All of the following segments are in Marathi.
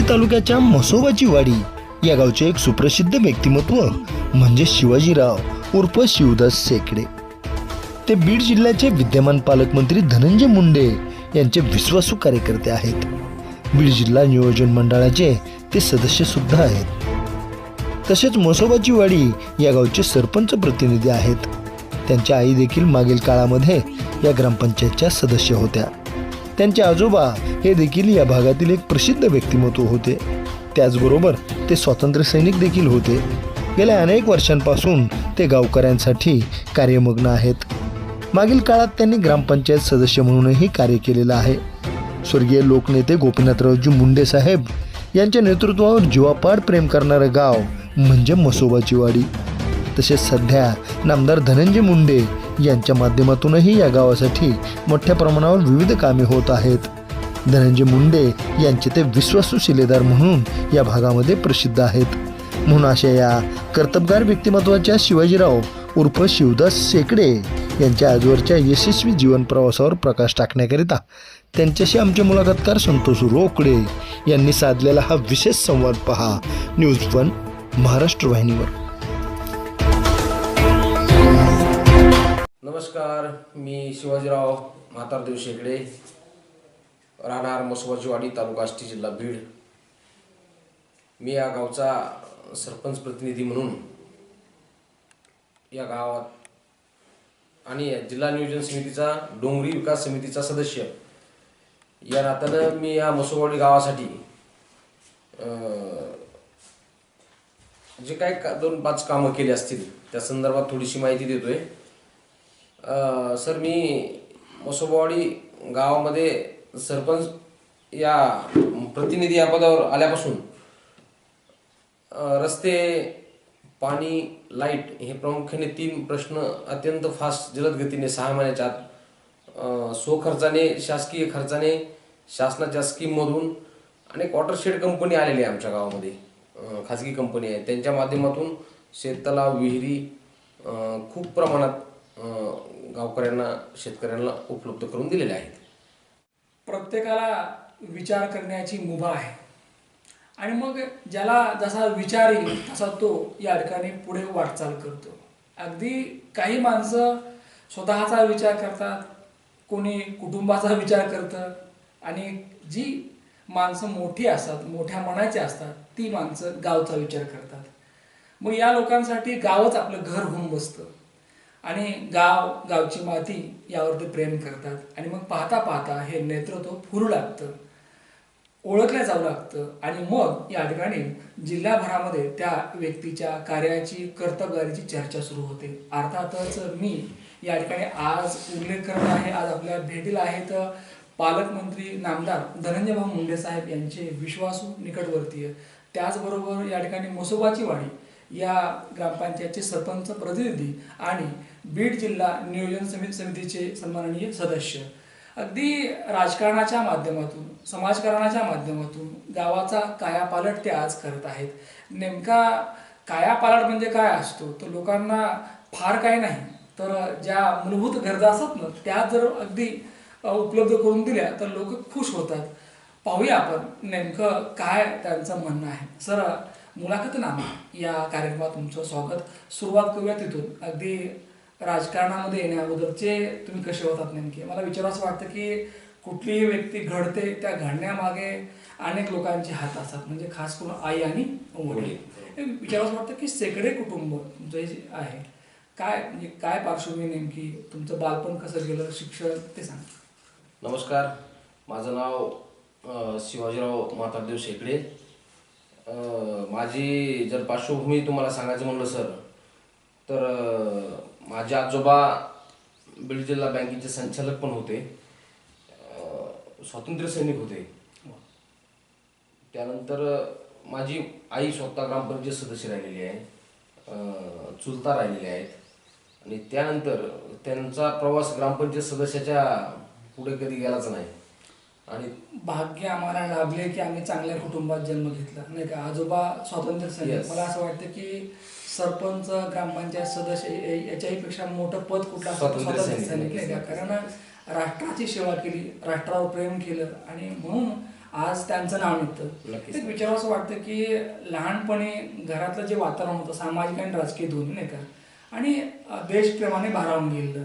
आष्टी तालुक्याच्या म्हसोबाची वाडी या गावचे एक सुप्रसिद्ध व्यक्तिमत्व म्हणजे शिवाजीराव उर्फ शिवदास शेकडे. ते बीड जिल्ह्याचे विद्यमान पालकमंत्री धनंजय मुंडे यांचे विश्वासू कार्यकर्ते आहेत. बीड जिल्हा नियोजन मंडळाचे ते सदस्य सुद्धा आहेत. तसेच म्हसोबाची वाडी या गावचे सरपंच प्रतिनिधी आहेत. त्यांच्या आई देखील मागील काळामध्ये या ग्रामपंचायतच्या सदस्य होत्या. त्यांचे आजोबा हे देखील या भागातील एक प्रसिद्ध व्यक्तिमत्व होते. त्याचबरोबर ते स्वातंत्र्य सैनिक देखील होते. गेल्या अनेक वर्षांपासून ते गावकऱ्यांसाठी कार्यमग्न आहेत. मागील काळात त्यांनी ग्रामपंचायत सदस्य म्हणूनही कार्य केलेलं आहे. स्वर्गीय लोकनेते गोपीनाथरावजी मुंडे साहेब यांच्या नेतृत्वावर जीवापाड प्रेम करणारं गाव म्हणजे मसोबाची वाडी तसेच सध्या नामदार धनंजय मुंडे यांच्या माध्यमातूनही या गावासाठी मोठ्या प्रमाणावर विविध कामे होत आहेत. धनंजय मुंडे यांचे ते विश्वासू शिलेदार म्हणून या भागामध्ये प्रसिद्ध आहेत. म्हणून अशा या कर्तबगार व्यक्तिमत्वाच्या शिवाजीराव उर्फ शिवदास शेकडे यांच्या आजवरच्या यशस्वी जीवन प्रवासावर प्रकाश टाकण्याकरिता त्यांच्याशी आमचे मुलाखतकार संतोष रोकडे यांनी साधलेला हा विशेष संवाद पहा. न्यूज वन महाराष्ट्र वाहिनीवर. नमस्कार मी शिवाजीराव म्हातारदेव शेकडे राहणार मसोबाजीवाडी तालुका आष्टी जिल्हा बीड. मी या गावचा सरपंच प्रतिनिधी म्हणून या गावात आणि जिल्हा नियोजन समितीचा डोंगरी विकास समितीचा सदस्य. या नात्यानं मी या मसोबावाडी गावासाठी जे काय का दोन पाच कामं केली असतील त्या संदर्भात थोडीशी माहिती देतोय. सर मी मसोबावाडी गावामध्ये सरपंच या प्रतिनिधी या पदावर आल्यापासून रस्ते पाणी लाइट हे प्रामुख्याने तीन प्रश्न अत्यंत फास्ट जलद गतीने सहा महिन्याच्या आत स्वखर्चाने शासकीय खर्चाने शासनाच्या स्कीममधून अनेक वॉटरशेड कंपनी आलेली आहे आमच्या गावामध्ये. खाजगी कंपनी आहे त्यांच्या माध्यमातून शेततलाव विहिरी खूप प्रमाणात गावकऱ्यांना शेतकऱ्यांना उपलब्ध करून दिलेले आहेत. प्रत्येकाला विचार करण्याची मुभा आहे. आणि मग ज्याला जसा विचार येईल तसा तो या ठिकाणी पुढे वाटचाल करतो. अगदी काही माणसं स्वतःचा विचार करतात कोणी कुटुंबाचा विचार करतं आणि जी माणसं मोठी असतात मोठ्या मनाची असतात ती माणसं गावचा विचार करतात. मग या लोकांसाठी गावच आपलं घर होऊन बसतं. आणि गाव गावची माती यावरती प्रेम करतात. आणि मग पाहता पाहता हे नेतृत्व फुरू लागतं ओळखलं जाऊ लागतं. आणि मग या ठिकाणी जिल्हाभरामध्ये त्या व्यक्तीच्या कार्याची कर्तबगारीची चर्चा सुरू होते. अर्थातच मी या ठिकाणी आज उल्लेख करत आहे. आज आपल्या भेटीला आहेत पालकमंत्री नामदार धनंजय भाऊ मुंडे साहेब यांचे विश्वासू निकटवर्तीय. त्याचबरोबर या ठिकाणी मोसोबाची वाडी या ग्रामपंचायतचे सरपंच प्रतिनिधी आणि बीड जिल्हा नियोजन समिती समितीचे सन्माननीय सदस्य. अगदी राजकारणाच्या माध्यमातून समाजकारणाच्या माध्यमातून गावाचा कायापालट ते आज करत आहेत. नेमका कायापालट म्हणजे काय असतो? तर लोकांना फार काही नाही. तर ज्या मूलभूत गरजा असतात ना त्या जर अगदी उपलब्ध करून दिल्या तर लोक खुश होतात. पाहूया आपण नेमकं काय त्यांचं म्हणणं आहे. सर मुलाखतनामा या कार्यक्रमात तुमचं स्वागत. सुरुवात करूया तिथून. अगदी राजकारणामध्ये येण्याअगोदरचे तुम्ही कसे होतात नेमके? मला विचारावं वाटतं की कुठलीही व्यक्ती घडते त्या घडण्यामागे अनेक लोकांचे हात असतात. म्हणजे खास करून आई आणि वडील. विचारावं वाटतं की सेकडे कुटुंब तुमचं जे आहे काय म्हणजे काय पार्श्वभूमी नेमकी? तुमचं बालपण कसं गेलं? शिक्षण ते सांगा. नमस्कार. माझं नाव शिवाजीराव मातादेव शेकडे. माझी जर पार्श्वभूमी तुम्हाला सांगायचं म्हणलं सर तर माझे आजोबा बीड जिल्हा बँकेचे संचालक पण होते. स्वातंत्र्य सैनिक होते. त्यानंतर माझी आई स्वतः ग्रामपंचायत सदस्य राहिलेली आहे. चुलता राहिलेले आहेत. आणि त्यानंतर त्यांचा प्रवास ग्रामपंचायत सदस्याच्या पुढे कधी गेलाच नाही. आणि भाग्य आम्हाला लाभले की आम्ही चांगल्या कुटुंबात जन्म घेतला. नाही का? आजोबा स्वातंत्र्य सैनिक. मला असं वाटतं की सरपंच ग्रामपंचायत सदस्य याच्याही पेक्षा मोठं पद कुठलं स्वातंत्र्य स्वातंत्र्य सैनिक. सैनिक. नाही का? कारण राष्ट्राची सेवा केली राष्ट्रावर प्रेम केलं आणि म्हणून आज त्यांचं नाव निघतं. विचार असं वाटतं की लहानपणी घरातलं जे वातावरण होतं सामाजिक आणि राजकीय दोन्ही नाही का? आणि देशप्रेमाने भारावून गेलं.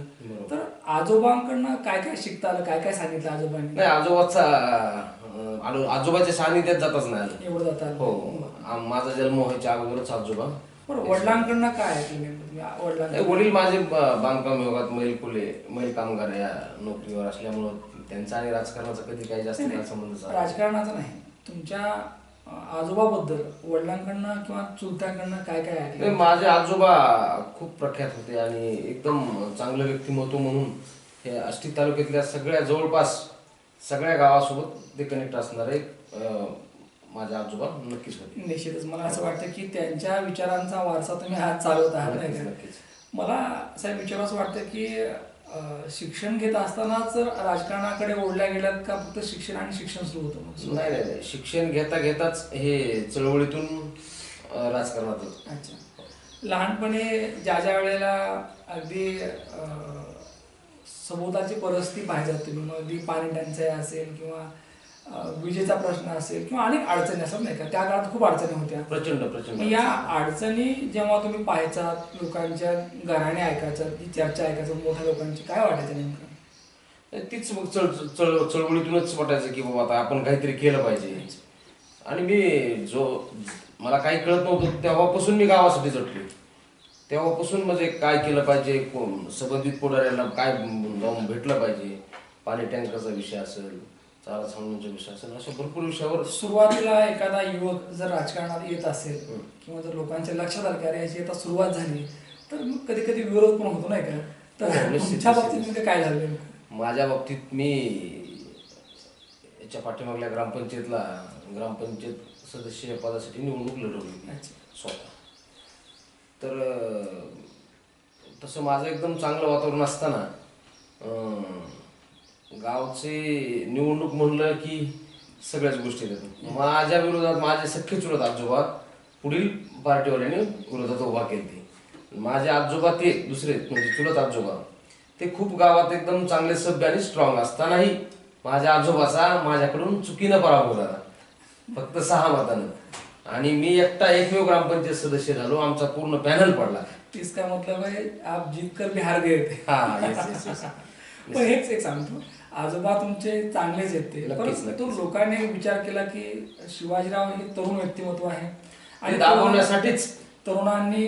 तर आजोबांकडनं काय काय शिकता आलं? काय काय सांगितलं आजोबांनी? नाही आजोबाचा आजोबाच्या सानिध्यात जातच नाही. एवढं जाता आलं? हो. माझा जन्म व्हायच्या अगोदरच आजोबा. बरं वडिलांकडनं काय नाही, वडिलांकडनं? वडील माझे बांधकाम विभागात मैल फुले मैल कामगार या नोकरीवर असल्यामुळं त्यांचा आणि राजकारणाचा कधी काही जास्त काही संबंध नाही. राजकारणाचं नाही. तुमच्या आजोबाबद्दल वडिलांकडनं किंवा चुलत्यांकडनं काय काय नाही, ऐकलं माझे आजोबा खूप प्रख्यात होते आणि एकदम चांगलं व्यक्तिमत्व म्हणून हे आष्टी तालुक्यातल्या सगळ्या जवळपास सगळ्या गावासोबत ते कनेक्ट असणारे अं, माझे आजोबा नक्कीच होते निश्चितच मला असं वाटतं की त्यांच्या विचारांचा वारसा तुम्ही आज चालवत आहात नाही नक्कीच का? नक्कीच मला असं विचार असं वाटतं की अं, शिक्षण घेत असतानाच राजकारणाकडे ओढल्या गेल्यात का फक्त शिक्षण आणि शिक्षण सुरू होतं मग? नाही नाही नाही. शिक्षण घेता घेताच हे चळवळीतून अं, राजकारणात होतं. अच्छा लहानपणी ज्या ज्या वेळेला अगदी अं, परिस्थिती पाहिजे तुम्ही मग अगदी पाणी टंचाई असेल किंवा विजेचा प्रश्न असेल किंवा अनेक अडचणी असतात नाही का? त्या काळात खूप अडचणी होत्या. प्रचंड प्रचंड या अडचणी. जेव्हा तुम्ही पाहायचा लोकांच्या घराने ऐकायचं ती चर्चा ऐकायचं मोठ्या लोकांची काय वाटायचं नेमकं? तीच मग चळ चळ चळवळीतूनच वाटायचं की बाबा आता आपण काहीतरी केलं पाहिजे. आणि मी जो मला काही कळत नव्हतं तेव्हापासून मी गावासाठी झटलो तेव्हापासून म्हणजे काय केलं पाहिजे संबंधित पुढाऱ्यांना काय जाऊन भेटलं पाहिजे? पाणी टँकरचा विषय असेल चारा विषय असेल अशा भरपूर विषयावर सुरुवातीला एखादा युवक जर राजकारणात येत असेल किंवा जर लोकांच्या लक्षात आलं की अरे याची आता सुरुवात झाली तर मग कधी कधी विरोध पण होतो नाही का हो, तर तुमच्या निश्चित. बाबतीत मध्ये काय झालं? माझ्या बाबतीत मी याच्या पाठीमागल्या ग्रामपंचायतला ग्रामपंचायत सदस्य पदासाठी निवडणूक लढवली. स्वतः तर तसं माझं एकदम चांगलं वातावरण असताना गावचे निवडणूक म्हणलं की सगळ्याच गोष्टी येतात. माझ्या विरोधात माझे सख्खे चुलत आजोबा पुढील पार्टीवाल्यांनी विरोधात उभा केली माझे आजोबा ते दुसरे म्हणजे चुलत आजोबा ते खूप गावात एकदम चांगले सभ्य आणि स्ट्रॉंग असतानाही माझ्या आजोबाचा माझ्याकडून चुकीनं पराभव झाला. फक्त सहा मतानं. आणि मी एकटा एकमेव ग्रामपंचायत सदस्य झालो आमचा पूर्ण पॅनल पडला. इसका मतलब है आप जीत कर भी हार गए थे हा yes, yes, yes. पण हेच एक सांगतो आजोबा तुमचे चांगलेच आहेत ते. नक्कीच, परंतु. लोकांनी विचार केला की शिवाजीराव हे तरुण व्यक्तिमत्व आहे. आणि दाबवण्यासाठीच तरुणांनी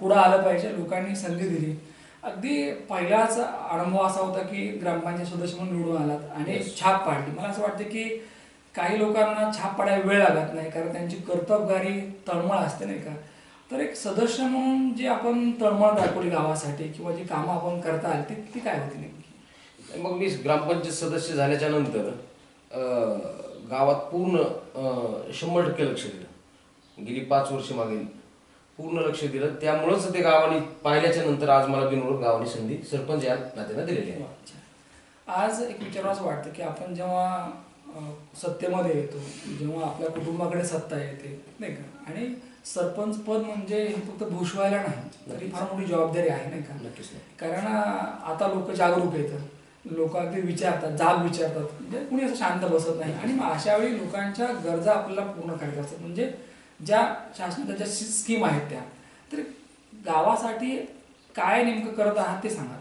पुढं आलं पाहिजे लोकांनी संधी दिली. अगदी पहिलाच अनुभव असा होता की ग्रामपंचायत सदस्य म्हणून निवडून आलात आणि छाप पाडली. मला असं वाटतं की काही लोकांना छाप पाडायला वेळ लागत नाही कारण त्यांची कर्तबगारी तळमळ असते नाही का? तर एक सदस्य म्हणून जी आपण तळमळ दाखवली गावासाठी किंवा जी कामं आपण करता आली ती ती काय होती नेमकी? मग मी ग्रामपंचायत सदस्य झाल्याच्यानंतर अं, गावात पूर्ण शंभर टक्के लक्ष दिलं. गेली पाच वर्ष मागे. पूर्ण लक्ष दिलं. त्यामुळंच ते गावाने पाहिल्याच्या नंतर आज मला बिनवडून गावाने संधी सरपंच या नात्यानं दिलेली आहे. आज एक विचार असं वाटतं की आपण जेव्हा सत्तेमध्ये येतो जेव्हा आपल्या कुटुंबाकडे सत्ता येते नाही का? आणि सरपंच पद म्हणजे हे फक्त भूषवायला नाही तरी फार मोठी जबाबदारी आहे नाही का? कारण आता लोक जागरूक येतात. लोक अगदी विचारतात जाब विचारतात. म्हणजे कुणी असं शांत बसत नाही. आणि मग अशा वेळी लोकांच्या गरजा आपल्याला पूर्ण करायच्या असतात. म्हणजे ज्या शासनाच्या ज्या स्कीम आहेत त्या. तर गावासाठी काय नेमकं करत आहात ते सांगा.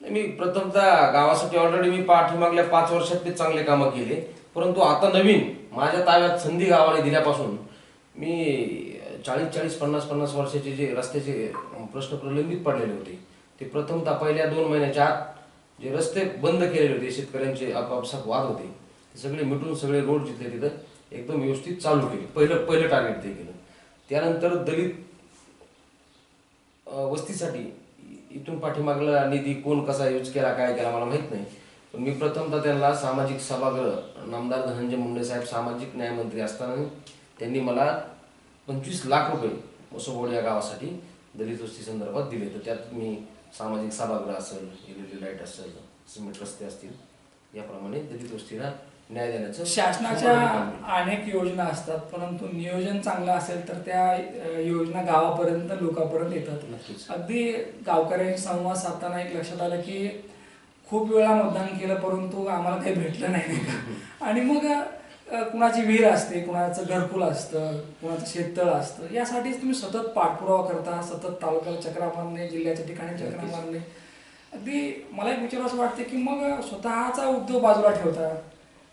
मी प्रथमतः गावासाठी ऑलरेडी मी पाठीमागल्या पाच वर्षात ते चांगले कामं केले. परंतु आता नवीन माझ्या ताब्यात संधी गावाने दिल्यापासून मी चाळीस चाळीस पन्नास पन्नास वर्षाचे जे रस्त्याचे प्रश्न प्रलंबित पडलेले होते ते प्रथमतः पहिल्या दोन महिन्याच्या आत जे रस्ते बंद केलेले होते शेतकऱ्यांचे आपापसात वाद होते ते सगळे मिटून सगळे रोड जिथले तिथं एकदम व्यवस्थित चालू केले. पहिलं पहिलं टार्गेट ते केलं. त्यानंतर दलित वस्तीसाठी इथून पाठीमागला निधी कोण कसा यूज केला काय केला मला माहीत नाही. पण मी प्रथमतः त्यांना सामाजिक सभागृह नामदार धनंजय मुंडे साहेब सामाजिक न्यायमंत्री असताना त्यांनी मला पंचवीस लाख रुपये मसोबोड या गावासाठी दलित वस्ती संदर्भात दिले. तर त्यात मी सामाजिक सभागृह असेल एलईडी लाइट असेल सिमेंट रस्ते असतील याप्रमाणे दलित वस्तीला न्याय देण्याचं शासनाच्या. अनेक योजना असतात परंतु नियोजन चांगलं असेल तर त्या योजना गावापर्यंत लोकांपर्यंत येतात. अगदी गावकऱ्यांशी संवाद साधताना एक लक्षात आलं की खूप वेळा मतदान केलं परंतु आम्हाला काही भेटलं नाही? आणि मग कुणाची विहीर असते कुणाचं घरकुल असतं कुणाचं शेततळ असतं यासाठीच तुम्ही सतत पाठपुरावा करता सतत तालुक्याला चक्रा मारणे जिल्ह्याच्या ठिकाणी चक्रा. मारणे. अगदी मला एक विचार असं वाटते की मग स्वतःचा उद्योग बाजूला ठेवता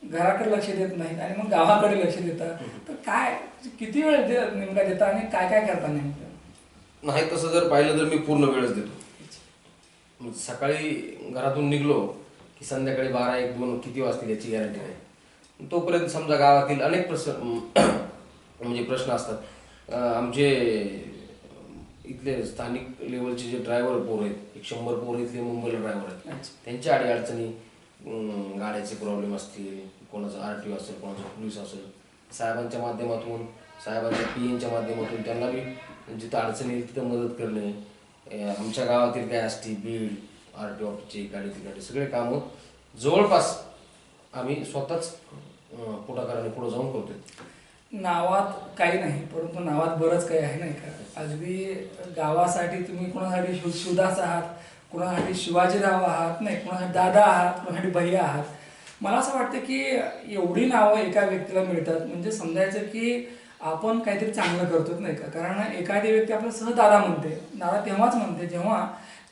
घराकडे लक्ष देत नाहीत आणि मग गावाकडे लक्ष देता तर काय किती वेळ दे- नेमका देता आणि काय काय करता नेमकं? नाही तसं जर पाहिलं तर मी पूर्ण वेळच देतो. मग सकाळी घरातून निघलो की संध्याकाळी बारा एक दोन किती वाजतील याची गॅरंटी नाही. तोपर्यंत समजा गावातील अनेक प्रश्न म्हणजे प्रश्न असतात. आमचे इथले स्थानिक लेवलचे जे ड्रायव्हर पोर आहेत एक शंभर पोर इथले मुंबईला ड्रायव्हर आहेत. त्यांच्या अडीअडचणी अं, गाड्याचे प्रॉब्लेम असतील कोणाचं आर टी ओ असेल कोणाचं पोलीस असेल. साहेबांच्या माध्यमातून साहेबांच्या पी एनच्या माध्यमातून त्यांना बी जिथं अडचणी येईल तिथं मदत करणे. आमच्या गावातील काय असती बीड आर टी ऑफिसची गाडी ती गाडी सगळे कामं जवळपास आम्ही स्वतःच पुढाकाराने पुढे जाऊन करतोय. नावात काही नाही परंतु नावात बरंच काही आहे नाही का? अगदी गावासाठी तुम्ही कोणासाठी शु शुदास आहात कोणासाठी शिवाजीराव आहात नाही कोणासाठी दादा आहात कोणासाठी भैया आहात. मला असं वाटतं की एवढी नावं एका व्यक्तीला मिळतात म्हणजे समजायचं की आपण काहीतरी चांगलं करतोच नाही का? कारण एखादी व्यक्ती आपलं सहज दादा म्हणते दादा तेव्हाच म्हणते जेव्हा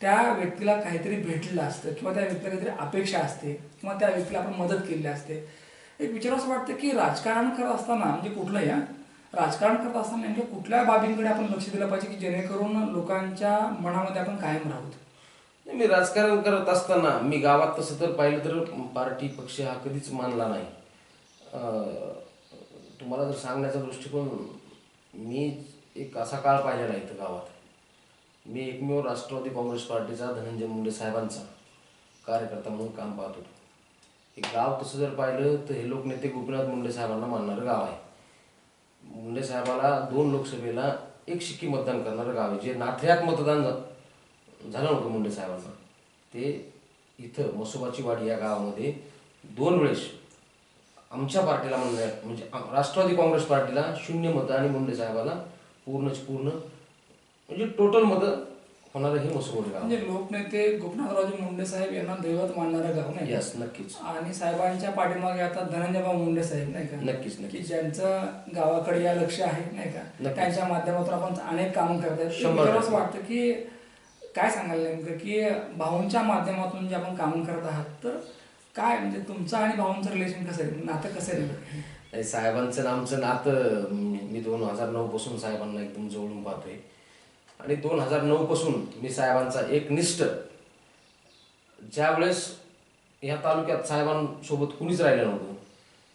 त्या व्यक्तीला काहीतरी भेटलेलं असतं किंवा त्या व्यक्तीला काहीतरी अपेक्षा असते किंवा त्या व्यक्तीला आपण मदत केलेली असते. एक विचार असं वाटतं की राजकारण करत असताना म्हणजे कुठलंही हा, राजकारण करत असताना नेमक्या कुठल्या बाबींकडे आपण लक्ष दिलं पाहिजे की जेणेकरून लोकांच्या मनामध्ये आपण कायम राहू? नाही, मी राजकारण करत असताना मी गावात तसं तर पाहिलं तर पार्टी पक्ष हा कधीच मानला नाही. तुम्हाला जर सांगण्याचा दृष्टिकोन मी एक असा काळ पाहिलेला इथं गावात. मी एकमेव राष्ट्रवादी काँग्रेस पार्टीचा धनंजय मुंडे साहेबांचा कार्यकर्ता म्हणून काम पाहत होतो. हे गाव तसं जर पाहिलं तर हे लोकनेते गोपीनाथ मुंडे साहेबांना मानणारं गाव आहे. मुंडे साहेबाला दोन लोकसभेला एक शिक्की मतदान करणारं गाव आहे. जे नाथऱ्यात मतदान झालं नव्हतं मुंडे साहेबांना ते इथं मसोबाची वाडी या गावामध्ये दोन वेळेस आमच्या पार्टीला म्हणणार म्हणजे आम- राष्ट्रवादी काँग्रेस पार्टीला शून्य मतं आणि मुंडे साहेबाला पूर्णच पूर्ण म्हणजे टोटल मतं होणारं हे मसोबाचे गाव. म्हणजे लोकनेते गोपीनाथरावजी मुंडे साहेब यांना दैवत मानणारं गाव नाही? यस नक्कीच. आणि साहेबांच्या पाठीमागे आता धनंजयभाऊ मुंडे साहेब नाही का? नक्कीच की नक्कीच ज्यांचं गावाकडे या लक्ष आहे नाही का. त्यांच्या माध्यमातून आपण अनेक कामं करतायत शंभर टक्के. वाटतं की काय सांगायला नेमकं? की भाऊंच्या माध्यमातून जे आपण कामं करत आहात तर काय म्हणजे तुमचं आणि भाऊंचं रिलेशन कसं आहे? नातं कसं आहे नेमकं? नाही, साहेबांचं आणि आमचं नातं मी दोन हजार नऊ पासून साहेबांना एकदम जवळून पाहतोय. आणि दोन हजार नऊ पासून मी साहेबांचा एक निष्ठ ज्यावेळेस या तालुक्यात साहेबांसोबत कुणीच राहिलं नव्हतं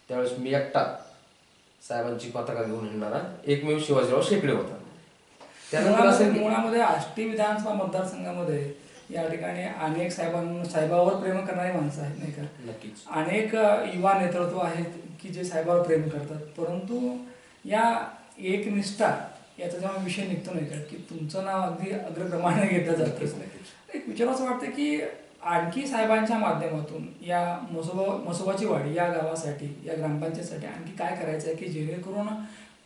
त्यावेळेस मी एकटा साहेबांची पताका घेऊन येणारा एकमेव शिवाजीराव शेकडे होता. त्यानंतर मुळामध्ये आष्टी विधानसभा मतदारसंघामध्ये या ठिकाणी अनेक साहेबां साहेबावर प्रेम करणारी माणसं आहेत नाही का? नक्कीच. अनेक युवा नेतृत्व आहेत की जे साहेबावर प्रेम करतात. परंतु या एकनिष्ठा याचा जेव्हा विषय निघतो नाही का की तुमचं नाव अगदी अग्रक्रमाने घेतलं जातं. एक विचार असं वाटतं की आणखी साहेबांच्या माध्यमातून या मसोबा मसोबाची वाडी या गावासाठी या ग्रामपंचायतीसाठी आणखी काय करायचं आहे की जेणेकरून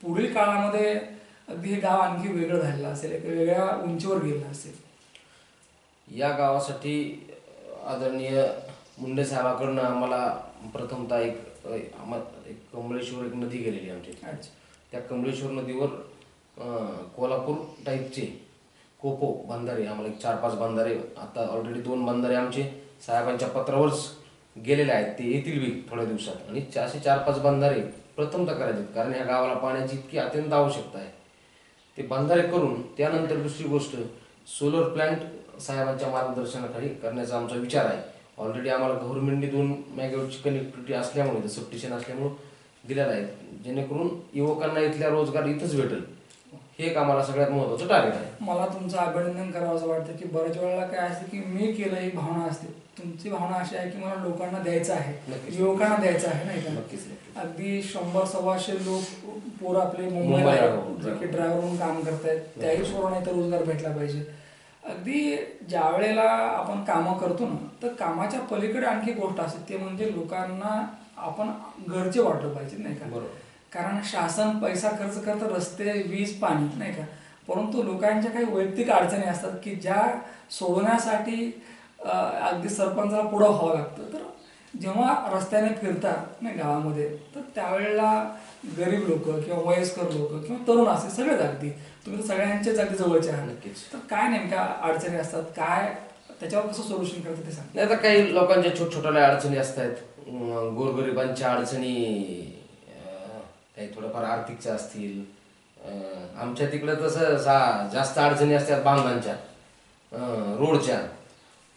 पुढील काळामध्ये अगदी हे गाव आणखी वेगळं झालेलं असेल एक वेगळ्या उंचीवर गेलं असेल? या गावासाठी आदरणीय मुंडे साहेबाकडनं आम्हाला प्रथमतः एक एक कमळेश्वर एक नदी गेलेली आमची. त्या कमळेश्वर नदीवर कोल्हापूर टाईपचे कोपो बंधारे आम्हाला एक चार पाच बंधारे. आता ऑलरेडी दोन बंधारे आमचे साहेबांच्या पत्रावरच गेलेले आहेत. ते येतील बी थोड्या दिवसात. आणि असे चार पाच बंधारे प्रथमतः करायचे कारण ह्या गावाला पाण्याची इतकी अत्यंत आवश्यकता आहे. ते बंधारे करून त्यानंतर दुसरी गोष्ट सोलर प्लांट साहेबांच्या मार्गदर्शनाखाली करण्याचा आमचा विचार आहे. ऑलरेडी आम्हाला गव्हर्नमेंटने दोन मेगावॅटची कनेक्टिव्हिटी असल्यामुळे सबस्टेशन असल्यामुळे दिलेलं आहे. जेणेकरून युवकांना इथल्या रोजगार इथंच भेटेल. हे एक आम्हाला सगळ्यात महत्त्वाचं टार्गेट आहे. मला तुमचं अभिनंदन करावं असं वाटतं की बऱ्याच वेळेला काय असतं की मी केलं ही भावना असते. तुमची भावना अशी आहे की मला लोकांना द्यायचं आहे. युवकांना द्यायचं आहे नाही का? अगदी शंभर सव्वाशे लोक पोरं आपले मुंबईला जे की ड्रायव्हर म्हणून काम करतायत त्याही पोरांना इथं रोजगार भेटला पाहिजे. अगदी ज्या वेळेला आपण कामं करतो ना तर कामाच्या पलीकडे आणखी गोष्ट असते ते म्हणजे लोकांना आपण घरचे वाटलं पाहिजे नाही का? बरोबर. कारण शासन पैसा खर्च करतं रस्ते वीज पाणी नाही का? परंतु लोकांच्या काही वैयक्तिक अडचणी असतात की ज्या सोडवण्यासाठी अगदी सरपंचाला पुढं व्हावं लागतं. तर जेव्हा रस्त्याने फिरतात नाही गावामध्ये तर त्यावेळेला गरीब लोक किंवा वयस्कर लोक किंवा तरुण असे सगळेच अगदी तुम्ही तर सगळ्यांचेच अगदी जवळचे आहात. नक्कीच. तर काय नेमक्या अडचणी असतात? काय त्याच्यावर कसं सोल्युशन करतात ते सांग. नाही आता काही लोकांच्या छोट छोट्या अडचणी असतात. गोरगरिबांच्या अडचणी काही थोड्याफार आर्थिकच्या असतील. आमच्या तिकडे तसं सा- जास्त अडचणी असतात बांधकांच्या अं, रोडच्या.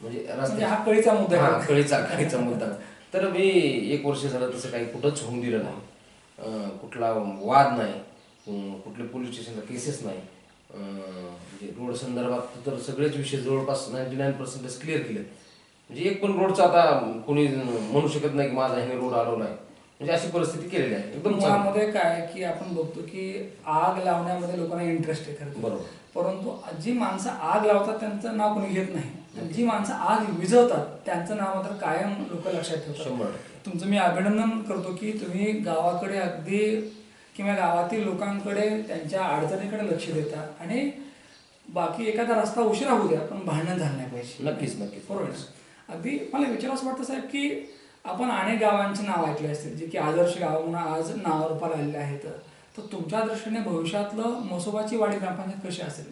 म्हणजे म्हणजे रस्त्या हा कळीचा मुद्दा हा, कळीचा कळीचा मुद्दा. तर मी एक वर्ष झालं तसं काही कुठंच होऊन दिलं नाही. कुठला वाद नाही. कुठले पोलीस स्टेशनला केसेस नाही. म्हणजे रोड संदर्भात तर सगळेच विषय जवळपास नाईन्टी नाईन पर्सेंटेज क्लिअर केले म्हणजे एक पण रोडचा आता कोणी म्हणू शकत नाही की माझा ह्याने रोड अडवला आहे म्हणजे अशी परिस्थिती केलेली आहे. एकदम चांगली. मुळामध्ये काय की आपण बघतो की आग लावण्यामध्ये लोकांना इंटरेस्ट आहे खरं बरोबर. परंतु जी माणसं आग लावतात त्यांचं नाव कोणी घेत नाही. जी माणसं आग विझवतात त्यांचं नाव मात्र कायम लोक लक्षात ठेवतात. तुमचं मी अभिनंदन करतो की तुम्ही गावाकडे अगदी किंवा गावातील लोकांकडे त्यांच्या अडचणीकडे लक्ष देता आणि बाकी एखादा रस्ता उशिरा होऊ द्या पण भांडण झालं नाही पाहिजे. नक्कीच नक्कीच. बरोबर. अगदी मला विचार असं वाटतं साहेब की आपण अनेक गावांची नाव ऐकले असतील जे की आदर्श गाव म्हणून आज नावारूपाला आलेले आहेत तर तुमच्या दृष्टीने भविष्यातलं मसोबाची वाडी ग्रामपंचायत कशी असेल?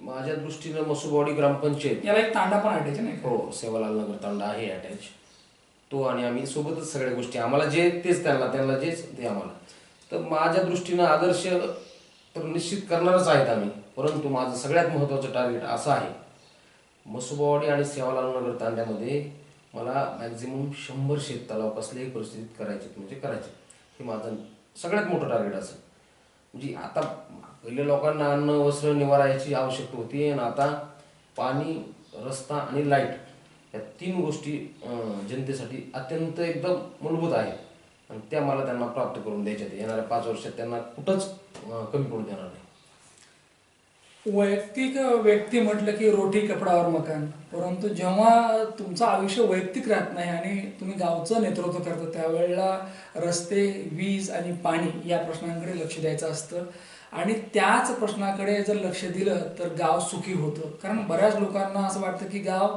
माझ्या दृष्टीनं मसुबवाडी ग्रामपंचायत याला एक तांडा पण अटायचे नाही? हो सेवालाल नगर तांडा आहे अटॅच तो आणि आम्ही सोबतच सगळ्या गोष्टी आम्हाला जे तेच त्यांना त्यांना जेच ते आम्हाला तर माझ्या दृष्टीनं आदर्श तर निश्चित करणारच आहेत आम्ही परंतु माझं सगळ्यात महत्त्वाचं टार्गेट असं आहे मसुबावाडी आणि सेवालाल नगर तांड्यामध्ये मला मॅक्झिमम शंभर शेत तलाव कसल्याही परिस्थितीत करायचे म्हणजे करायचे हे माझं सगळ्यात मोठं टार्गेट असेल. म्हणजे आता पहिले लोकांना अन्न वस्त्र निवारा याची आवश्यकता होती आणि आता पाणी रस्ता आणि लाइट या तीन गोष्टी जनतेसाठी अत्यंत एकदम मूलभूत आहेत. आणि त्या मला त्यांना प्राप्त करून द्यायच्या येणाऱ्या पाच वर्षात त्यांना कुठंच कमी पडू देणार नाही. वैयक्तिक व्यक्ती म्हटलं की रोटी कपडावर मकान. परंतु जेव्हा तुमचं आयुष्य वैयक्तिक राहत नाही आणि तुम्ही गावचं नेतृत्व करता त्यावेळेला रस्ते वीज आणि पाणी या प्रश्नांकडे लक्ष द्यायचं असतं. आणि त्याच प्रश्नाकडे जर लक्ष दिलं तर गाव सुखी होतं. कारण बऱ्याच लोकांना असं वाटतं की गाव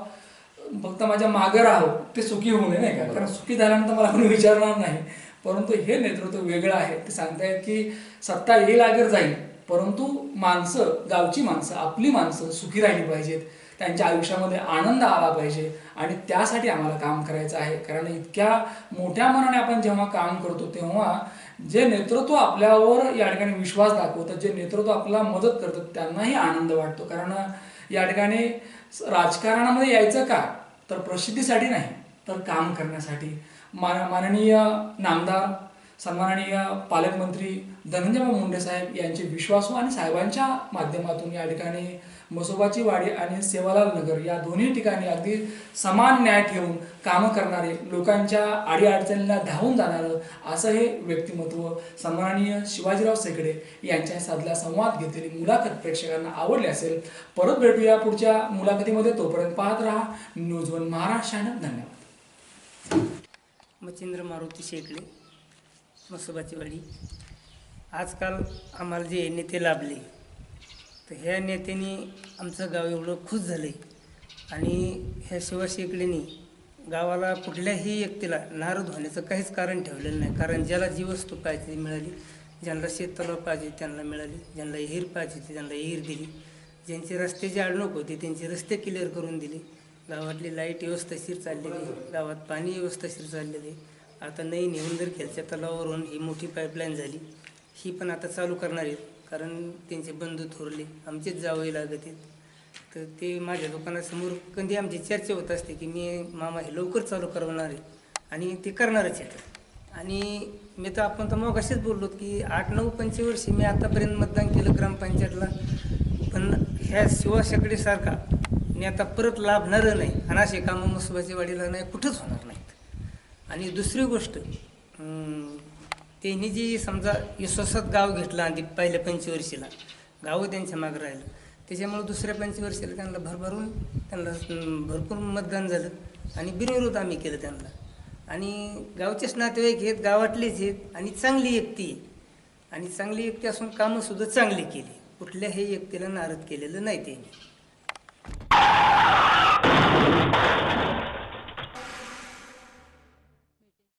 फक्त माझ्या मागं राहावं ते सुखी होऊ नये नाही का? कारण सुखी झाल्यानंतर मला कोणी विचारणार नाही. परंतु हे नेतृत्व वेगळं आहे. ते सांगतायत की सत्ता येईल अगर जाईल. परंतु माणसं गावची माणसं आपली माणसं सुखी राहिली पाहिजेत. त्यांच्या आयुष्यामध्ये आनंद आला पाहिजे आणि त्यासाठी आम्हाला काम करायचं आहे. कारण इतक्या मोठ्या मनाने आपण जेव्हा काम करतो तेव्हा जे नेतृत्व आपल्यावर या ठिकाणी विश्वास दाखवतं जे नेतृत्व आपल्याला मदत करतं त्यांनाही आनंद वाटतो. कारण या ठिकाणी राजकारणामध्ये यायचं का? तर प्रसिद्धीसाठी नाही तर काम करण्यासाठी. मान माननीय नामदार सन्माननीय पालकमंत्री धनंजयबाब मुंडे साहेब यांचे विश्वासू आणि साहेबांच्या माध्यमातून या ठिकाणी मसोबाची वाडी आणि सेवालाल नगर या दोन्ही ठिकाणी अगदी समान न्याय ठेवून कामं करणारे लोकांच्या अडीअडचणीला धावून जाणारं असं हे व्यक्तिमत्व सन्माननीय शिवाजीराव सेकडे यांच्या साधला संवाद घेतलेली मुलाखत प्रेक्षकांना आवडली असेल परत भेटूया पुढच्या मुलाखतीमध्ये. तोपर्यंत पाहत राहा. न्यूज वन महाराष्ट्रानं धन्यवाद. मच्छिंद्र मारुती शेकडे. मसोबाची वाडी आजकाल आम्हाला जे नेते लाभले तर ह्या नेत्यांनी आमचं गाव एवढं खुश झालं आहे आणि ह्या शिवाशेकडेनी गावाला कुठल्याही व्यक्तीला नारद होण्याचं काहीच कारण ठेवलेलं नाही. कारण ज्याला जी वस्तू पाहिजे ती मिळाली ज्यांना शेततलाव पाहिजे त्यांना मिळाली ज्यांना हिर पाहिजे ती त्यांना हिर दिली ज्यांची रस्त्याची अडणूक होती त्यांचे रस्ते क्लिअर करून दिले. गावातली लाइट व्यवस्थाशीर चाललेली गावात पाणी व्यवस्थाशीर चाललेली आता नई नेवंदर खेळच्या तलावावरून ही मोठी पाईपलाईन झाली ही पण आता चालू करणार आहेत. कारण त्यांचे बंधू थोरले आमचेच जावे लागत आहेत. तर ते माझ्या दुकानासमोर कधी आमची चर्चा होत असते की मी मामा हे लवकर चालू करवणार आहे. आणि ते करणारच आहेत. आणि मी तर आपण तर मग असेच बोललो की आठ नऊ पंचवर्षी मी आतापर्यंत मतदान केलं ग्रामपंचायतला. पण ह्या शिवाशाकडीसारखा नेता परत लाभणारं नाही. आणि असे कामं मसुबाची वाडीला नाही कुठंच होणार नाही. आणि दुसरी गोष्ट त्यांनी जी समजा विश्वासात गाव घेतलं आधी पहिल्या पंचवर्षीला गावं त्यांच्या मागं राहिलं. त्याच्यामुळे दुसऱ्या पंचवर्षीला त्यांना भरभरून त्यांना भरपूर मतदान झालं आणि बिनविरोध आम्ही केलं त्यांना. आणि गावचेच नातेवाईक आहेत गावातलेच आहेत आणि चांगली व्यक्ती आहे. आणि चांगली व्यक्ती असून कामंसुद्धा चांगली केली. कुठल्याही व्यक्तीला नाराज केलेलं नाही त्यांनी.